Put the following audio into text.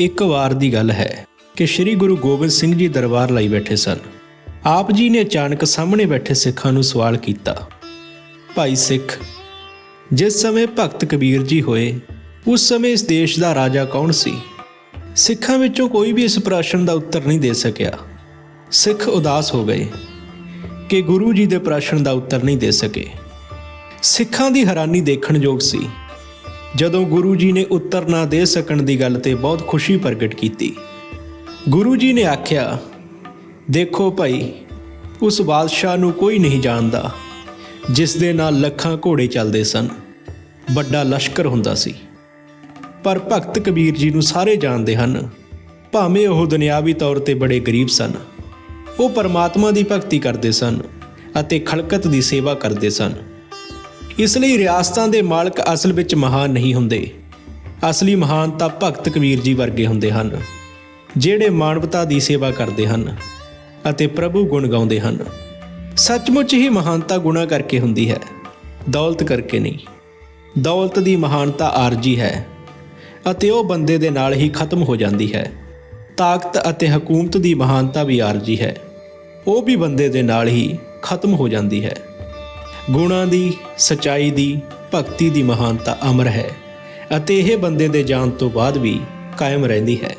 ਇੱਕ ਵਾਰ ਦੀ ਗੱਲ ਹੈ ਕਿ ਸ੍ਰੀ ਗੁਰੂ ਗੋਬਿੰਦ ਸਿੰਘ ਜੀ ਦਰਬਾਰ ਲਈ ਬੈਠੇ ਸਨ। ਆਪ ਜੀ ਨੇ ਅਚਾਨਕ ਸਾਹਮਣੇ ਬੈਠੇ ਸਿੱਖਾਂ ਨੂੰ ਸਵਾਲ ਕੀਤਾ, ਭਾਈ ਸਿੱਖ, ਜਿਸ ਸਮੇਂ ਭਗਤ ਕਬੀਰ ਜੀ ਹੋਏ, ਉਸ ਸਮੇਂ ਇਸ ਦੇਸ਼ ਦਾ ਰਾਜਾ ਕੌਣ ਸੀ? ਸਿੱਖਾਂ ਵਿੱਚੋਂ ਕੋਈ ਵੀ ਇਸ ਪ੍ਰਸ਼ਨ ਦਾ ਉੱਤਰ ਨਹੀਂ ਦੇ ਸਕਿਆ। ਸਿੱਖ ਉਦਾਸ ਹੋ ਗਏ ਕਿ ਗੁਰੂ ਜੀ ਦੇ ਪ੍ਰਸ਼ਨ ਦਾ ਉੱਤਰ ਨਹੀਂ ਦੇ ਸਕੇ। ਸਿੱਖਾਂ ਦੀ ਹੈਰਾਨੀ ਦੇਖਣਯੋਗ ਸੀ ਜਦੋਂ ਗੁਰੂ ਜੀ ਨੇ ਉੱਤਰ ਨਾ ਦੇ ਸਕਣ ਦੀ ਗੱਲ ਤੇ ਬਹੁਤ ਖੁਸ਼ੀ ਪ੍ਰਗਟ ਕੀਤੀ। ਗੁਰੂ ਜੀ ਨੇ ਆਖਿਆ, ਦੇਖੋ ਭਾਈ, ਉਸ ਬਾਦਸ਼ਾਹ ਨੂੰ ਕੋਈ ਨਹੀਂ ਜਾਣਦਾ, ਜਿਸ ਦੇ ਨਾਲ ਲੱਖਾਂ ਘੋੜੇ ਚੱਲਦੇ ਸਨ, ਵੱਡਾ ਲਸ਼ਕਰ ਹੁੰਦਾ ਸੀ। ਪਰ ਭਗਤ ਕਬੀਰ ਜੀ ਨੂੰ ਸਾਰੇ ਜਾਣਦੇ ਹਨ, ਭਾਵੇਂ ਉਹ ਦੁਨਿਆਵੀ ਤੌਰ ਤੇ ਬੜੇ ਗਰੀਬ ਸਨ, ਉਹ ਪਰਮਾਤਮਾ ਦੀ ਭਗਤੀ ਕਰਦੇ ਸਨ ਅਤੇ ਖਲਕਤ ਦੀ ਸੇਵਾ ਕਰਦੇ ਸਨ। ਇਸ ਲਈ ਰਿਆਸਤਾਂ ਦੇ ਮਾਲਕ ਅਸਲ ਵਿੱਚ ਮਹਾਨ ਨਹੀਂ ਹੁੰਦੇ। ਅਸਲੀ ਮਹਾਨ ਤਾਂ ਭਗਤ ਕਬੀਰ ਜੀ ਵਰਗੇ ਹੁੰਦੇ ਹਨ, ਜਿਹੜੇ ਮਾਨਵਤਾ ਦੀ ਸੇਵਾ ਕਰਦੇ ਹਨ ਅਤੇ ਪ੍ਰਭੂ ਗੁਣ ਗਾਉਂਦੇ ਹਨ। ਸੱਚਮੁੱਚ ਹੀ ਮਹਾਨਤਾ ਗੁਣਾ ਕਰਕੇ ਹੁੰਦੀ ਹੈ, ਦੌਲਤ ਕਰਕੇ ਨਹੀਂ। ਦੌਲਤ ਦੀ ਮਹਾਨਤਾ ਆਰਜੀ ਹੈ ਅਤੇ ਉਹ ਬੰਦੇ ਦੇ ਨਾਲ ਹੀ ਖਤਮ ਹੋ ਜਾਂਦੀ ਹੈ। ਤਾਕਤ ਅਤੇ ਹਕੂਮਤ ਦੀ ਮਹਾਨਤਾ ਵੀ ਆਰਜੀ ਹੈ, ਉਹ ਵੀ ਬੰਦੇ ਦੇ ਨਾਲ ਹੀ ਖਤਮ ਹੋ ਜਾਂਦੀ ਹੈ। ਗੁਣਾਂ ਦੀ, ਸਚਾਈ ਦੀ, ਭਗਤੀ ਦੀ ਮਹਾਨਤਾ ਅਮਰ ਹੈ ਅਤੇ ਇਹ ਬੰਦੇ ਦੇ ਜਾਣ ਤੋਂ ਬਾਅਦ ਵੀ ਕਾਇਮ ਰਹਿੰਦੀ ਹੈ।